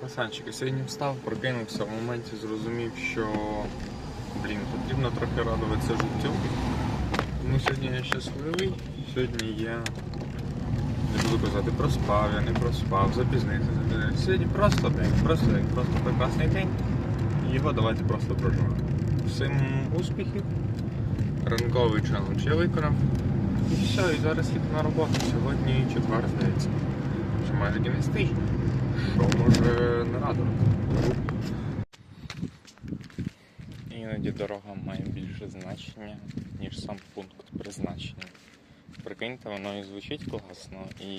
Пацанчики, сьогодні встав, прокинувся, в моменті зрозумів, що блін, потрібно трохи радуватися життю. Тому сьогодні я щасливий, сьогодні я не буду казати проспав, я не проспав, запізнився, запізнився. Сьогодні просто день, просто день, просто прекрасний день. Його давайте просто проживемо. Всім успіхів. Ранковий челендж я виконав. І все, і зараз їду на роботу. Сьогодні четвер, здається. Майже кінець тижня. Що може не радувати? Іноді дорога має більше значення, ніж сам пункт призначення. Прикиньте, воно і звучить класно, і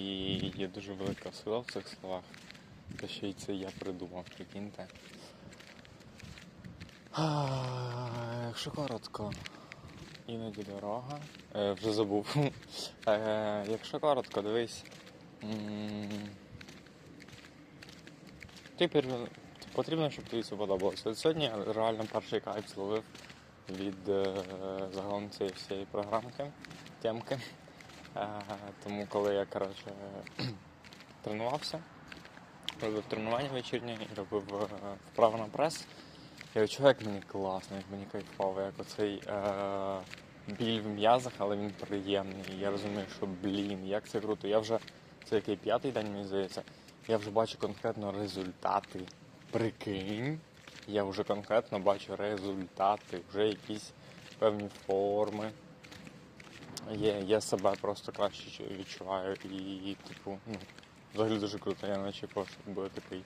є дуже велика сила в цих словах. Та ще й це я придумав, прикиньте. А, Якщо коротко, іноді дорога. Е, вже забув. Е, якщо коротко, дивись. М, ти пер- потрібно, щоб тобі це подобалося. Сьогодні я реально перший кайф зловив від е, загалом цієї всієї програмки, темки. Е, тому коли я коротше, тренувався, робив тренування вечірнє і робив е, вправо на прес, я відчував, як мені класно, як мені кайфово, як оцей е, біль в м'язах, але він приємний. Я розумію, що блін, як це круто. Я вже це який п'ятий день, мені здається. Я вже бачу конкретно результати. Прикинь, я вже конкретно бачу результати, вже якісь певні форми. Є, я себе просто краще відчуваю і, типу, ну, взагалі дуже круто. Я не очікував, буде такий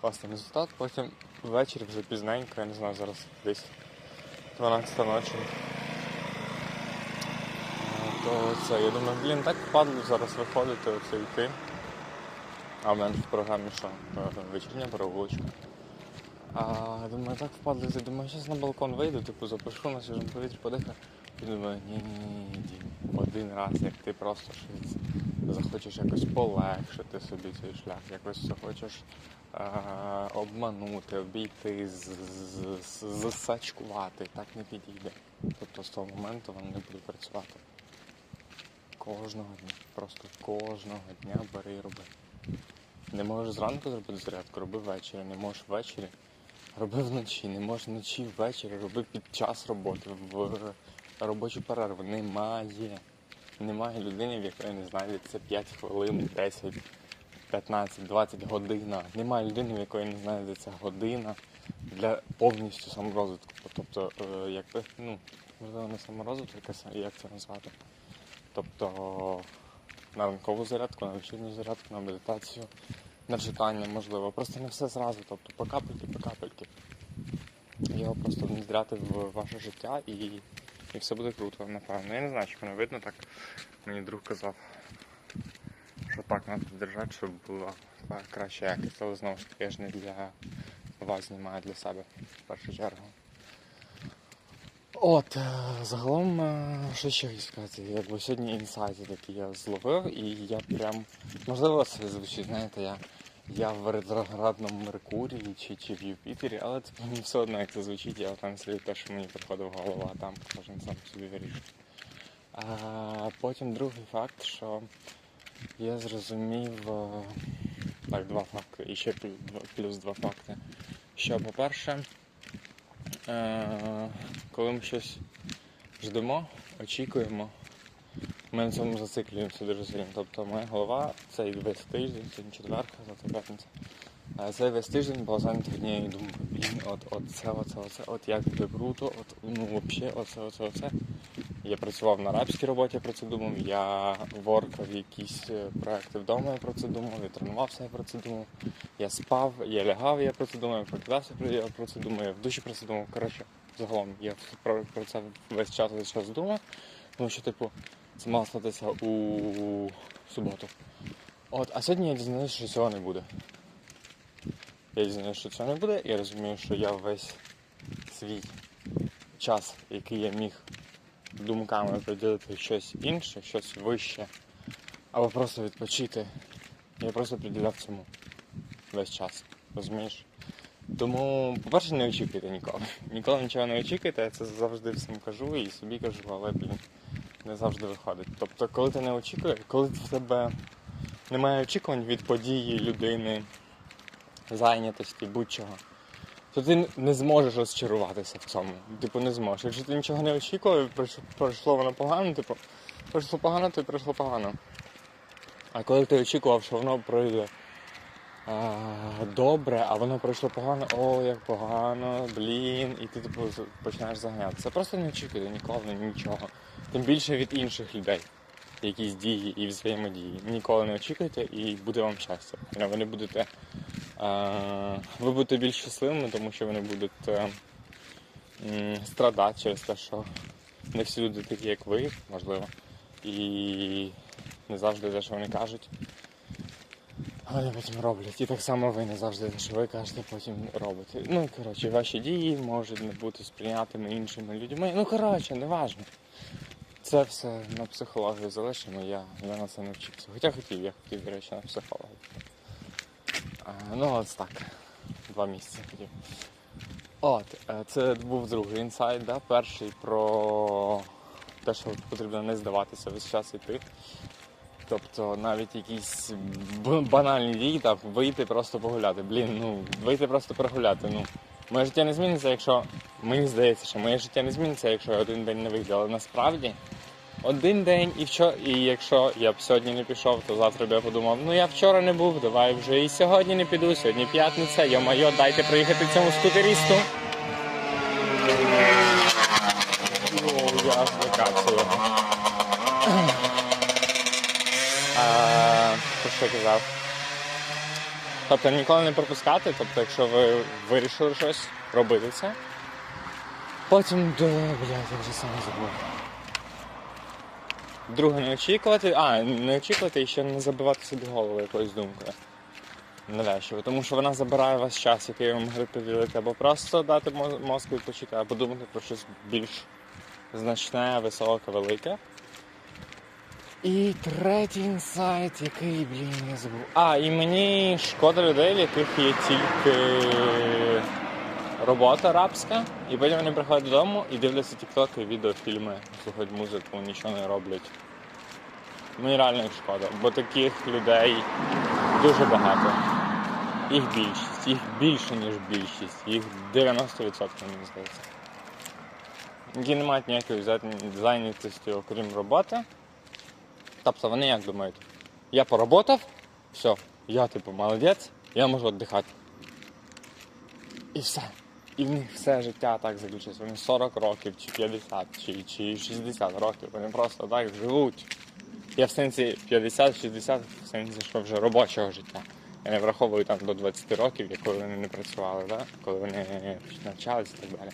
класний результат. Потім ввечері вже пізненько, я не знаю, зараз десь 12 ночі. Е, То це, я думаю, блін, так впадло зараз виходити, оце йти. А в мене в програмі що? Вечірня прогулочка. А думаю, так впадло, я думаю, зараз на балкон вийду, типу запишу на свіжому повітрі, подихаю. І думаю, ні, ні, ні, Дім, один раз, як ти просто щось захочеш якось полегшити собі цей шлях, якось захочеш е, обманути, обійти, засачкувати, так не підійде. Тобто з того моменту воно не буде працювати. Кожного дня, просто кожного дня бери і роби. Не можеш зранку зробити зарядку, роби ввечері, не можеш ввечері, роби вночі, не можеш вночі ввечері, роби під час роботи, в робочу перерву. Немає. Немає людини, в якої не знайдеться 5 хвилин, 10, 15, 20 година. Немає людини, в якої не знайдеться година для повністю саморозвитку. Тобто, е, якби, ну, можливо, не саморозвиток, як це назвати. Тобто на ранкову зарядку, на вечірню зарядку, на медитацію, на читання, можливо. Просто не все зразу, тобто по капельки, по капельки. Його просто внедряти в ваше життя і, і все буде круто, напевно. Я не знаю, чи мене видно так. Мені друг казав, що так треба держати, щоб була така краща якість. Але знову ж таки я ж не для вас знімаю, для себе в першу чергу. От, е, загалом, е, що ще сказати, якби сьогодні інсайти такі я зловив, і я прям, можливо, це звучить, знаєте, я, я в ретроградному Меркурії чи, чи в Юпітері, але це мені все одно, як це звучить, я там собі те, що мені приходить в голову, а там кожен сам собі вирішує. А потім другий факт, що я зрозумів, е, так, два факти, і ще плюс, два- факти. Що, по-перше, коли ми щось ждемо, очікуємо, ми на цьому зациклюємося дуже сильно. Тобто моя голова цей весь тиждень, сьогодні четверка, завтра п'ятниця. е, Цей весь тиждень була зайнята однією думкою. Блін, от, от це, оце, оце, от як буде круто, от ну взагалі, оце, оце, оце. Я працював на арабській роботі, я про це думав, я воркав якісь е, проекти вдома, я про це думав, я тренувався, я про це думав. Я спав, я лягав, я про це думав, я прокидався, я про це думав, я в душі про це думав. Коротше, загалом я про, це весь час весь час думав, тому що, типу, це мало статися у суботу. От, а сьогодні я дізнаюся, що цього не буде. Я дізнаюся, що цього не буде, я розумію, що я весь свій час, який я міг думками приділити щось інше, щось вище, або просто відпочити, я просто приділяв цьому весь час. Розумієш? Тому, по-перше, не очікуйте ніколи. Ніколи нічого не очікуйте, я це завжди всім кажу і собі кажу, але блін, не завжди виходить. Тобто, коли ти не очікуєш, коли в тебе немає очікувань від події, людини, зайнятості, будь-чого, то ти не зможеш розчаруватися в цьому. Типу, не зможеш. Якщо ти нічого не очікував, пройшло воно погано, типу, пройшло погано, то й пройшло погано. А коли ти очікував, що воно пройде а, добре, а воно пройшло погано, о, як погано, блін, і ти типу починаєш заганятися. Просто не очікуйте ніколи нічого. Тим більше від інших людей. Якісь дії і взаємодії. Ніколи не очікуйте і буде вам щастя. Ви не будете. Ви будете більш щасливими, тому що ви не будете страдати через те, що не всі люди такі, як ви, можливо. І не завжди те, що вони кажуть. Вони потім роблять. І так само ви не завжди те, що ви кажете, потім робите. Ну, коротше, ваші дії можуть не бути сприйнятими іншими людьми. Ну, коротше, не важно. Це все на психологію залишимо, я, я на це не вчився. Хоча хотів, я хотів, до речі, на психологію. А, ну, ось так. Два місяці хотів. От, е, це був другий інсайт, да? перший про те, що потрібно не здаватися весь час іти. Тобто навіть якісь банальні дії, так, вийти просто погуляти. Блін, ну, вийти просто прогуляти. Ну, моє життя не зміниться, якщо. Мені здається, що моє життя не зміниться, якщо я один день не вийду. Але насправді один день і вчора, і якщо я б сьогодні не пішов, то завтра б я подумав, ну я вчора не був, давай вже і сьогодні не піду, сьогодні п'ятниця, йо-майо, дайте проїхати цьому скутерісту. Я про що казав? Тобто ніколи не пропускати, тобто, якщо ви вирішили щось робити це, потім до. Блядь, я вже сам забув. Друге, не очікувати. А, не очікувати і ще не забивати собі голову якоюсь думкою. Навязчиво, тому що вона забирає вас час, який ви могли приділити, або просто дати мо- мозку відпочити, або думати про щось більш значне, високе, велике. І третій інсайт, який, блін, я забув. А, і мені шкода людей, в яких є тільки робота рабська, і потім вони приходять додому і дивляться тіктоки, відеофільми, слухають музику, нічого не роблять. Мені реально їх шкода, бо таких людей дуже багато. Їх більшість, їх більше, ніж більшість, їх 90% мені здається. Які не мають ніякої зайня- зайнятості, окрім роботи. Тобто вони як думають? Я поработав, все, я типу молодець, я можу віддихати. І все. І в них все життя так заключиться. Вони 40 років, чи 50, чи, чи 60 років. Вони просто так живуть. Я в сенсі 50-60, в сенсі, що вже робочого життя. Я не враховую там до 20 років, коли вони не працювали, да? коли вони навчалися і так далі.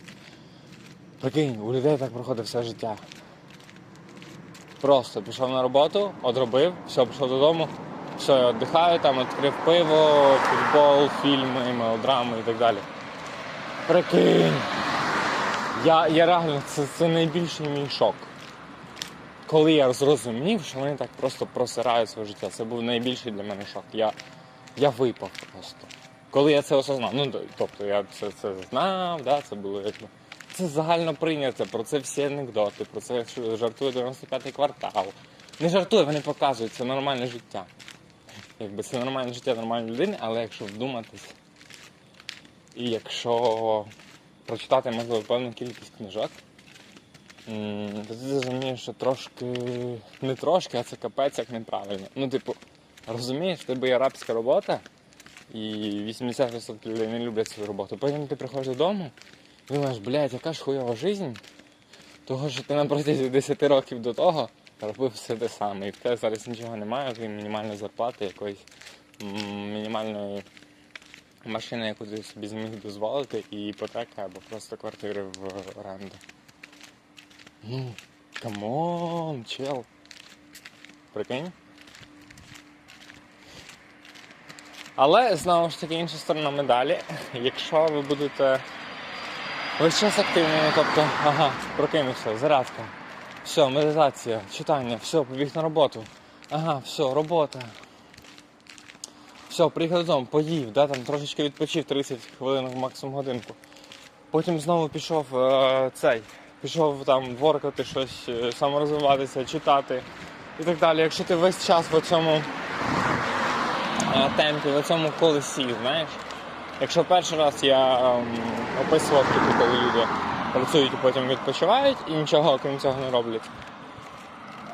Прикинь, у людей так проходить все життя. Просто пішов на роботу, одробив, все, пішов додому, все, я віддихаю, там відкрив пиво, футбол, фільми, мелодрами і так далі. Прикинь. Я, я реально, це, це найбільший мій шок. Коли я зрозумів, що вони так просто просирають своє життя, це був найбільший для мене шок. Я, я випав просто. Коли я це осознав, ну тобто я це, це знав, да, це було якби. Це загально прийняте, про це всі анекдоти, про це жартує 95-й квартал. Не жартує, вони показують, це нормальне життя. Якби це нормальне життя нормальної людини, але якщо вдуматись, і якщо прочитати, можливо, певну кількість книжок, то ти зрозумієш, що трошки, не трошки, а це капець як неправильно. Ну, типу, розумієш, в тебе є арабська робота, і 80% людей не люблять свою роботу. Потім ти приходиш додому, і думаєш, блядь, яка ж хуйова жизнь, того, що ти на протязі 10 років до того робив все те саме. І в тебе зараз нічого немає, окрім мінімальної зарплати, якоїсь мінімальної машини, яку ти собі зміг дозволити, і іпотека або просто квартири в оренду. Ну, камон, чел. Прикинь? Але знову ж таки інша сторона медалі. Якщо ви будете весь час активними, тобто, ага, прокинувся, зарядка, все, медитація, читання, все, побіг на роботу. Ага, все, робота. Все, приїхав додому, поїв, да, там трошечки відпочив 30 хвилин, максимум годинку. Потім знову пішов е, цей, пішов там воркати щось, е, саморозвиватися, читати і так далі. Якщо ти весь час в цьому е, темпі, в цьому колесі, знаєш, Якщо перший раз я ем, описував, типу, коли люди працюють і потім відпочивають і нічого окрім цього не роблять,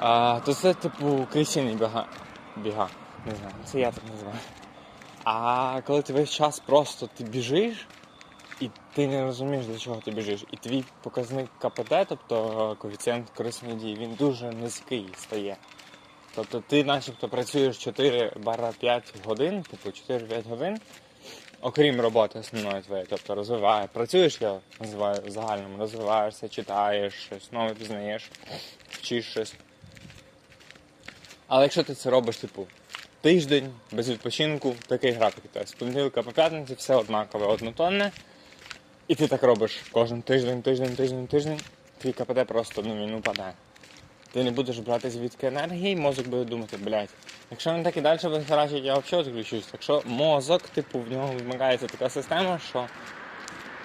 а, то це типу крісійний біга. біга. Не знаю, це я так називаю. А коли ти весь час просто ти біжиш, і ти не розумієш, для чого ти біжиш. І твій показник КПД, тобто коефіцієнт корисної дії, він дуже низький стає. Тобто ти начебто працюєш 4 бара 5 годин, типу 4-5 годин, окрім роботи основної твоєї, тобто розвиваєш. Працюєш, я називаю загальному, розвиваєшся, читаєш, щось нове пізнаєш, вчиш щось. Але якщо ти це робиш, типу, тиждень без відпочинку, такий графік. Тобто з понеділка по п'ятниці все однакове, однотонне. І ти так робиш кожен тиждень, тиждень, тиждень, тиждень, твій КПД просто ну, він упаде. Ти не будеш брати звідки енергії, мозок буде думати, блядь, якщо він так і далі буде харачить, я взагалі відключусь. Якщо мозок, типу, в нього вмикається така система, що.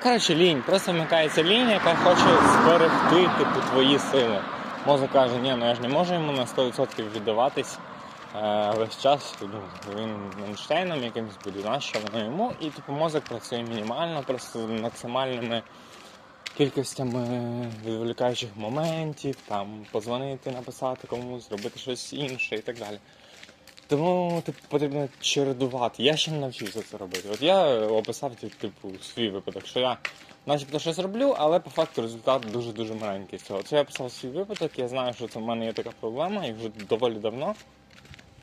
Коротше, лінь, просто вмикається лінь, яка хоче зберегти типу, твої сили. Мозок каже, ні, ну я ж не можу йому на 100% віддаватись весь час. Ну, він Ейнштейном якимось буде, нащо воно йому. І типу мозок працює мінімально, просто з максимальними кількостями відволікаючих моментів, там позвонити, написати комусь, зробити щось інше і так далі. Тому типу, потрібно чередувати. Я ще не навчився це робити. От я описав типу, свій випадок, що я начебто щось роблю, але по факту результат дуже-дуже маленький цього. Це я описав свій випадок, я знаю, що це в мене є така проблема, і вже доволі давно.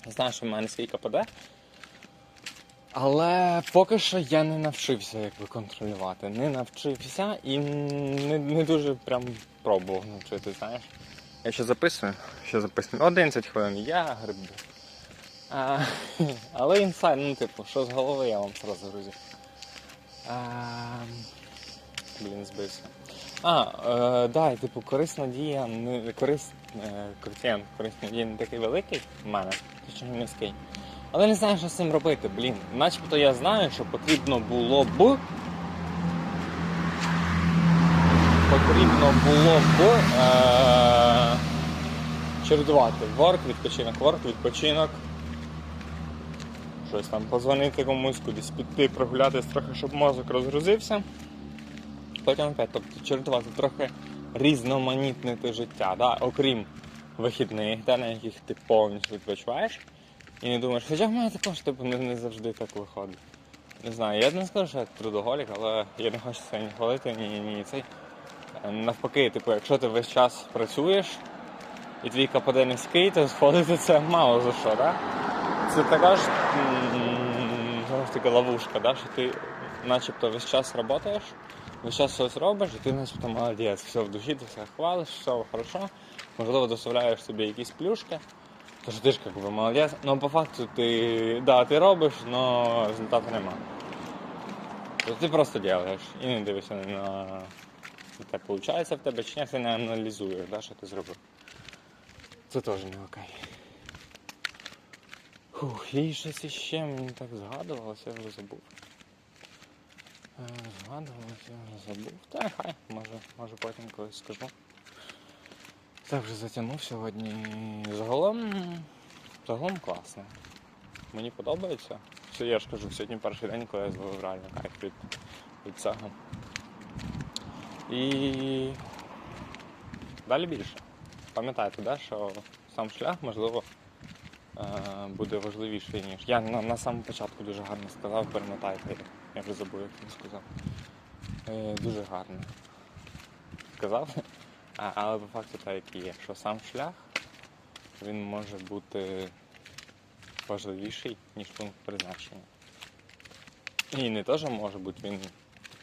Знаю, що в мене свій КПД. Але поки що я не навчився якби контролювати. Не навчився і не, не дуже прям пробував навчити, знаєш. Я ще записую, ще записую. 11 хвилин, я гриблю. А, але інсайд, ну типу, що з голови я вам сразу грузю. А, блін, збився. А, е, да, типу, корисна дія, не корис, е, коефіцієнт корисної дії не такий великий в мене, точніше низький. Але не знаю, що з цим робити, блін. Начебто я знаю, що потрібно було б. Потрібно було б е- чередувати ворк, відпочинок, ворк, відпочинок. Щось там позвонити комусь, кудись піти, прогулятись трохи, щоб мозок розгрузився. Потім опять, тобто чередувати трохи різноманітнити життя, да? окрім вихідних, да, на яких ти повністю відпочиваєш. І не думаєш, хоча в мене також типу, не, не завжди так виходить. Не знаю, я не скажу, що я трудоголік, але я не хочу це ні хвалити, ні, ні, цей. Е, Навпаки, типу, якщо ти весь час працюєш і твій КПД низький, то сходити це мало за що, да? Це така ж м, таки ловушка, да? що ти начебто весь час працюєш, весь час щось робиш, і ти начебто молодець, все в душі, ти все хвалиш, все хорошо, можливо, доставляєш собі якісь плюшки. То що ти ж как бы молодець, но по факту ти, да, ти робиш, но результату нема. То ти просто делаєш і не дивишся на те, виходить в тебе чи ні, ти не аналізуєш, да, що ти зробив. Це теж не окей. Фух, і щось іще мені так згадувалося, я вже забув. Згадувалося, я забув. Та хай, може, може потім колись скажу. Так вже затягнув сьогодні. Загалом, загалом класно. Мені подобається. Все, я ж кажу, сьогодні перший день, коли я зловив реально кайф від, від цього. І далі більше. Пам'ятайте, да, що сам шлях, можливо, е, буде важливіший, ніж. Я на, на самому початку дуже гарно сказав, перемотайте, я вже забув, як він сказав. Е, Дуже гарно сказав. А, але по факту так як і є, що сам шлях він може бути важливіший, ніж пункт призначення. І не теж може бути, він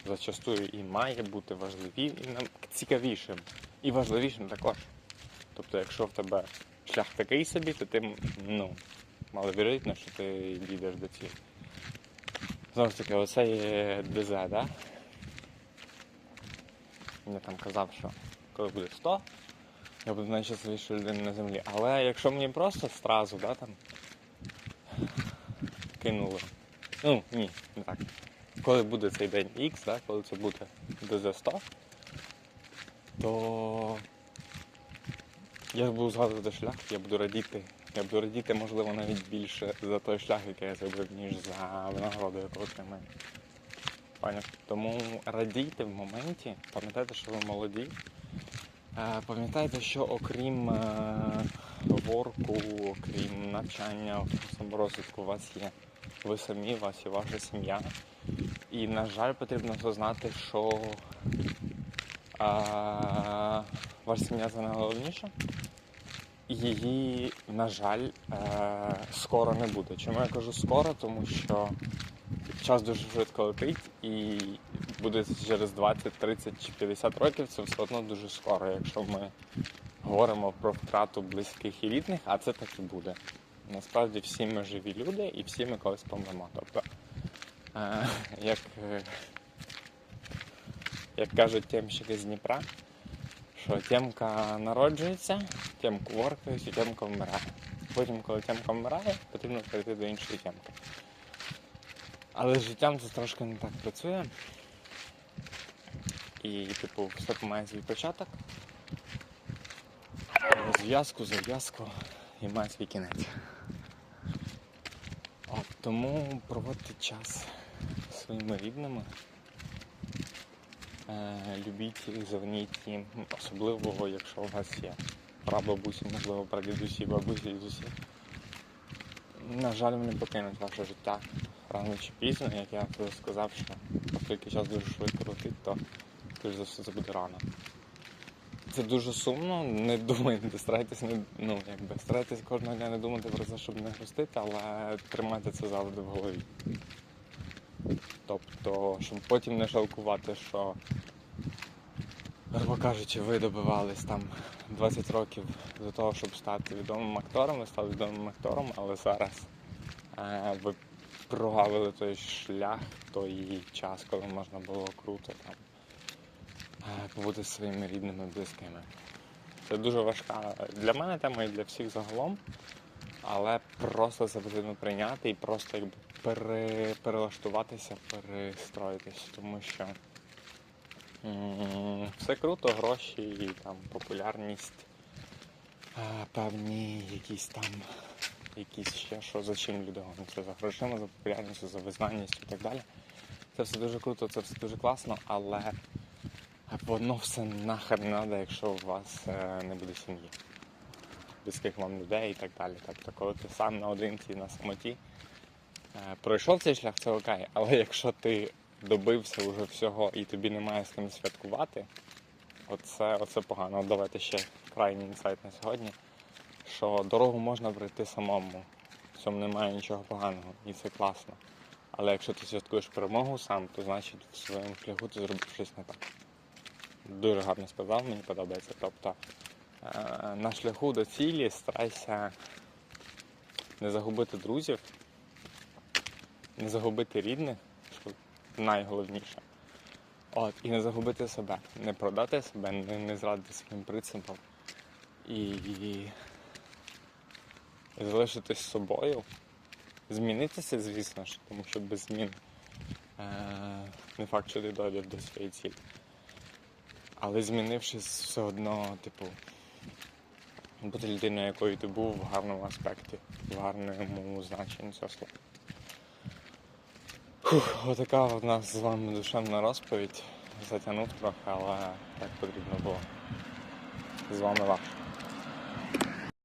зачастую і має бути важливішим, цікавішим. І важливішим також. Тобто, якщо в тебе шлях такий собі, то ти ну, маловірогідно, що ти дійдеш до цілі. Знову ж таки, оце є ДЗ. Да? Він там казав, що коли буде 100, я буду найщасливішою людиною на землі. Але якщо мені просто зразу, да, там кинуло. Ну, ні, не так. Коли буде цей день X, да, коли це буде ДЗ 100, то я буду згадувати шлях, я буду радіти. Я буду радіти, можливо, навіть більше за той шлях, який я зробив, ніж за винагороду, яку отримаю. Тому радійте в моменті, пам'ятайте, що ви молоді. Е, Пам'ятайте, що окрім е, ворку, окрім навчання, саморозвитку, у вас є ви самі, у вас є ваша сім'я. І, на жаль, потрібно осознати, що а, ваша сім'я це найголовніше. Її, на жаль, е, скоро не буде. Чому я кажу скоро? Тому що час дуже швидко летить і буде через 20, 30 чи 50 років це все одно дуже скоро, якщо ми говоримо про втрату близьких і рідних, а це так і буде. Насправді всі ми живі люди і всі ми колись помремо. Тобто, е, як, е, як кажуть тємщики з Дніпра, що тємка народжується, тємку воркають і тємка вмирає. Потім, коли тємка вмирає, потрібно перейти до іншої тємки. Але з життям це трошки не так працює. І, типу, все має свій початок, розв'язку, зав'язку і має свій кінець. От, тому проводьте час своїми рідними. Е, любіть їм, особливо, якщо у вас є прабабусі, можливо, прадідусі, бабусі, дідусі. На жаль, вони покинуть ваше життя рано чи пізно, як я вже сказав, що оскільки час дуже швидко летить, то скоріш за все це буде рано. Це дуже сумно, не думайте, старайтесь не ну, якби старайтесь кожного дня не думати про це, щоб не грустити, але тримайте це завжди в голові. Тобто, щоб потім не жалкувати, що, грубо кажучи, ви добивались там 20 років до того, щоб стати відомим актором, ви стали відомим актором, але зараз е, ви прогавили той шлях, той час, коли можна було круто там е, побути зі своїми рідними, близькими. Це дуже важка для мене тема і для всіх загалом, але просто це потрібно прийняти і просто якби пере, перелаштуватися, перестроїтися, тому що все круто, гроші і там популярність, певні якісь там, якісь ще що за чим люди гоняться, за грошима, за популярністю, за визнанністю і так далі. Це все дуже круто, це все дуже класно, але воно все нахер не треба, якщо у вас е, не буде сім'ї, близьких вам людей і так далі. Тобто, коли ти сам наодинці на самоті, пройшов цей шлях, це окей. Але якщо ти добився вже всього і тобі немає з ким святкувати, оце, оце погано. Давайте ще крайній інсайт на сьогодні, що дорогу можна пройти самому. В цьому немає нічого поганого, і це класно. Але якщо ти святкуєш перемогу сам, то значить в своєму шляху ти зробив щось не так. Дуже гарно сказав, мені подобається. Тобто е, на шляху до цілі старайся не загубити друзів, не загубити рідних, що найголовніше. От, і не загубити себе, не продати себе, не, не зрадити своїм принципам і, і залишитись собою. Змінитися, звісно ж, тому що без змін е, не факт, що ти дойдеш до своєї цілі. Але змінившись все одно, типу, бути людиною, якою ти був в гарному аспекті, в гарному значенні цього слова. Фух, отака у нас з вами душевна розповідь. Затягнув трохи, але так потрібно було. З вами Ваш.